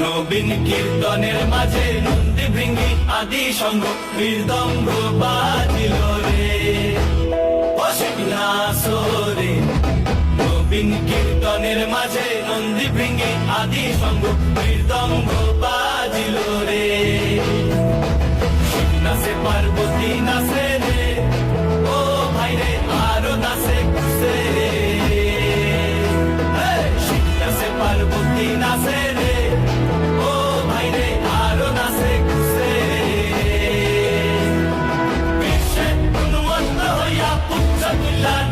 নবীন কীর্তনের মাঝে নন্দী ভৃঙ্গি আদি সঙ্গ মৃদঙ্গ বাজিল রে। অসিলাসরে নবীন কীর্তনের মাঝে নন্দী ভৃঙ্গি আদি সঙ্গ মৃদঙ্গ বাজিল রে। নাচে পার্বতী নাচে রে। ও ভাই আরও নাচে। Abdullah